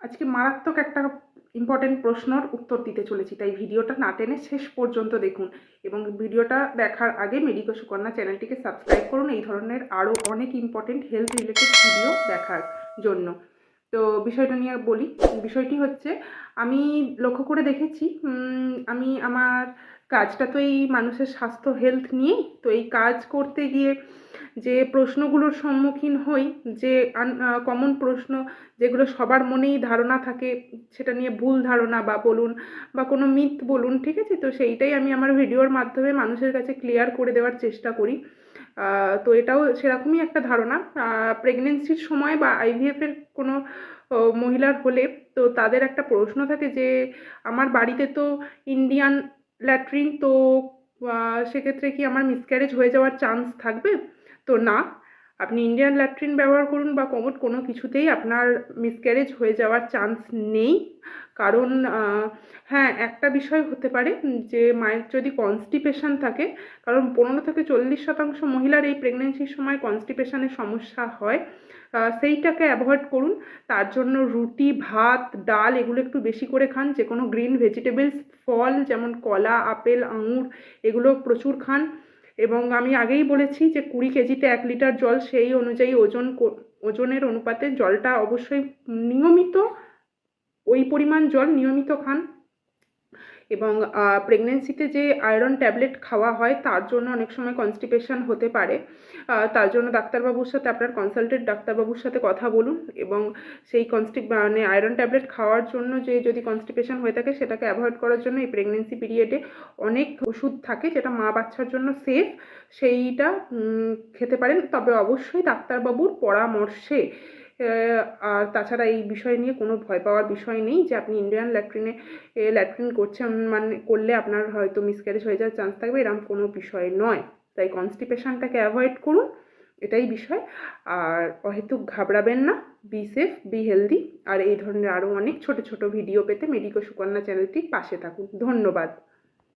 আজকে মারাত্মক একটা ইম্পর্টেন্ট প্রশ্নর উত্তর দিতে চলেছি, তাই ভিডিওটা না টেনে শেষ পর্যন্ত দেখুন এবং ভিডিওটা দেখার আগে মেডিকো সুকন্যা চ্যানেলটিকে সাবস্ক্রাইব করুন, এই ধরনের আরও অনেক ইম্পর্টেন্ট হেলথ রিলেটেড ভিডিও দেখার জন্য। তো বিষয়টা নিয়ে বলি, বিষয়টি হচ্ছে আমি লক্ষ্য করে দেখেছি আমি আমার কাজটা তো এই মানুষের স্বাস্থ্য হেলথ নিয়েই। তো এই কাজ করতে গিয়ে যে প্রশ্নগুলোর সম্মুখীন হই, যে কমন প্রশ্ন যেগুলো সবার মনেই ধারণা থাকে, সেটা নিয়ে ভুল ধারণা বা বলুন বা কোনো মিথ বলুন, ঠিক আছে? তো সেইটাই আমি আমার ভিডিওর মাধ্যমে মানুষের কাছে ক্লিয়ার করে দেওয়ার চেষ্টা করি। তো এটাও সেরকমই একটা ধারণা। প্রেগনেন্সির সময় বা আইভিএফের কোনো মহিলার হলে তো তাদের একটা প্রশ্ন থাকে যে, আমার বাড়িতে তো ইন্ডিয়ান ল্যাট্রিন তো সেক্ষেত্রে কি আমার মিসক্যারেজ হয়ে যাওয়ার চান্স থাকবে? তো না আপনি ইন্ডিয়ান ল্যাট্রিন ব্যবহার করুন বা কমোড কোনো কিছুতেই আপনার মিসক্যারেজ হয়ে যাওয়ার চান্স নেই। কারণ হ্যাঁ একটা বিষয় হতে পারে যে মায়ের যদি কনস্টিপেশন থাকে, কারণ পনেরো থেকে চল্লিশ শতাংশ মহিলার এই প্রেগনেন্সির সময় কনস্টিপেশনের সমস্যা হয়। সেইটাকে অ্যাভয়েড করুন। তার জন্য রুটি, ভাত, ডাল এগুলো একটু বেশি করে খান। যে কোনো গ্রিন ভেজিটেবলস ফল যেমন কলা, আপেল, আঙুর এগুলো প্রচুর খান। এবং আমি আগেই বলেছি যে কুড়ি কেজিতে এক লিটার জল সেই অনুযায়ী ওজন ওজনের অনুপাতে জলটা অবশ্যই নিয়মিত, ওই পরিমাণ জল নিয়মিত খান। এবং প্রেগনেন্সিতে যে আয়রন ট্যাবলেট খাওয়া হয়, তার জন্য অনেক সময় কনস্টিপেশন হতে পারে। তার জন্য ডাক্তারবাবুর সাথে আপনার কনসালটেন্ট ডাক্তারবাবুর সাথে কথা বলুন এবং সেই কনস্টিপ মানে আয়রন ট্যাবলেট খাওয়ার জন্য যে, যদি কনস্টিপেশন হয়ে থাকে, সেটাকে অ্যাভয়েড করার জন্য এই প্রেগনেন্সি পিরিয়ডে অনেক ওষুধ থাকে যেটা মা বাচ্চার জন্য সেফ সেইটা খেতে পারেন। তবে অবশ্যই ডাক্তারবাবুর পরামর্শে আর তাছাড়া এই বিষয় নিয়ে কোনো ভয় পাওয়ার বিষয় নেই যে আপনি ইন্ডিয়ান ল্যাট্রিনে ল্যাট্রিন করছেন মানে করলে আপনার হয়তো মিসক্যারেজ হয়ে যাওয়ার চান্স থাকবে এরকম কোনো বিষয় নয়। তাই কনস্টিপেশনটাকে অ্যাভয়েড করুন, এটাই বিষয়। আর অহেতুক ঘাবড়াবেন না বি সেফ বি হেলদি আর এই ধরনের আরও অনেক ছোট ছোট ভিডিও পেতে মেডিকো সুকন্যা চ্যানেলটির পাশে থাকুন। ধন্যবাদ।